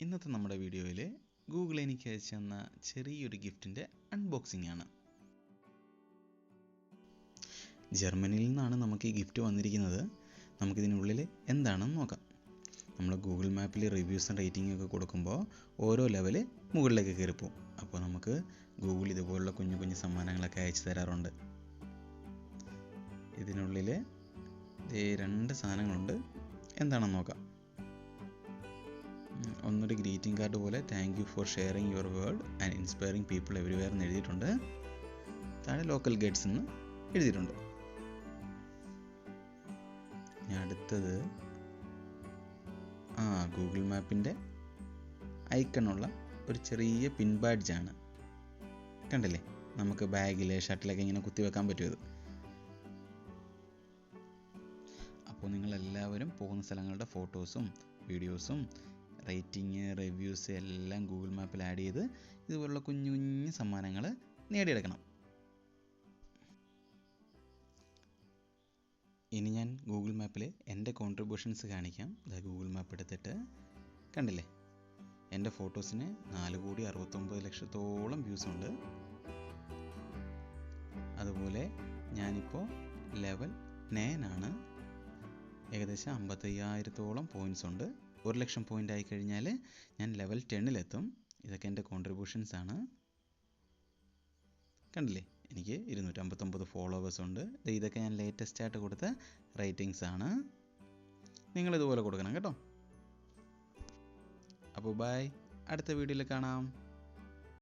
ഇന്നത്തെ നമ്മുടെ വീഡിയോയിൽ ഗൂഗിൾ എനിക്ക് അയച്ചു തന്ന ചെറിയൊരു ഗിഫ്റ്റിന്റെ അൺബോക്സിംഗ് ആണ്. ജർമ്മനിയിൽ നിന്നാണ് നമുക്ക് ഈ ഗിഫ്റ്റ് വന്നിരിക്കുന്നത്. നമുക്കിതിനുള്ളിൽ എന്താണെന്ന് നോക്കാം. നമ്മൾ ഗൂഗിൾ മാപ്പിൽ റിവ്യൂസും റേറ്റിംഗും ഒക്കെ കൊടുക്കുമ്പോൾ ഓരോ ലെവൽ മുകളിലേക്ക് കയറിപ്പോവും അപ്പോൾ നമുക്ക് ഗൂഗിൾ ഇതുപോലുള്ള കുഞ്ഞു കുഞ്ഞു സമ്മാനങ്ങളൊക്കെ അയച്ചു തരാറുണ്ട്. ഇതിനുള്ളിൽ രണ്ട് സാധനങ്ങളുണ്ട്. എന്താണെന്ന് നോക്കാം. ഒന്നൊരു ഗ്രീറ്റിംഗ് കാർഡ് പോലെ thank you for sharing your world and inspiring people everywhere എന്ന് എഴുതിയിട്ടുണ്ട്. താഴെ ലോക്കൽ ഗൈഡ്സ് എന്ന് എഴുതിയിട്ടുണ്ട്. ഇനി അടുത്തത് ആ ഗൂഗിൾ മാപ്പിന്റെ ഐക്കണുള്ള ഒരു ചെറിയ പിൻ ബാഡ്ജാണ് കണ്ടില്ലേ? നമുക്ക് ബാഗിൽ ഷട്ടിലൊക്കെ ഇങ്ങനെ കുത്തി വെക്കാൻ പറ്റും ഇത്. അപ്പോൾ നിങ്ങളെല്ലാവരും പോകുന്ന സ്ഥലങ്ങളുടെ ഫോട്ടോസും വീഡിയോസും റേറ്റിംഗ് റിവ്യൂസ് എല്ലാം ഗൂഗിൾ മാപ്പിൽ ആഡ് ചെയ്ത് ഇതുപോലുള്ള കുഞ്ഞു കുഞ്ഞു സമ്മാനങ്ങൾ നേടിയെടുക്കണം. ഇനി ഞാൻ ഗൂഗിൾ മാപ്പിൽ എന്റെ കോൺട്രിബ്യൂഷൻസ് കാണിക്കാം. ഇതാ ഗൂഗിൾ മാപ്പ് എടുത്തിട്ട് കണ്ടില്ലേ? എന്റെ ഫോട്ടോസിന് നാല് കോടി അറുപത്തൊമ്പത് ലക്ഷത്തോളം വ്യൂസ് ഉണ്ട്. അതുപോലെ ഞാനിപ്പോൾ ലെവൽ നയൻ ആണ്. ഏകദേശം അമ്പത്തയ്യായിരത്തോളം പോയിന്റ്സ് ഉണ്ട്. ഒരു ലക്ഷം പോയിന്റ് ആയി കഴിഞ്ഞാൽ ഞാൻ ലെവൽ ടെന്നിലെത്തും ഇതൊക്കെ എന്റെ കോൺട്രിബ്യൂഷൻസ് ആണ്. കണ്ടില്ലേ? എനിക്ക് ഇരുന്നൂറ്റമ്പത്തൊമ്പത് ഫോളോവേഴ്സ് ഉണ്ട്. ഇതൊക്കെ ഞാൻ ലേറ്റസ്റ്റ് ആയിട്ട് കൊടുത്ത റേറ്റിംഗ്സ് ആണ്. നിങ്ങൾ ഇതുപോലെ കൊടുക്കണം കേട്ടോ. അപ്പോൾ ബൈ അടുത്ത വീഡിയോയിൽ കാണാം.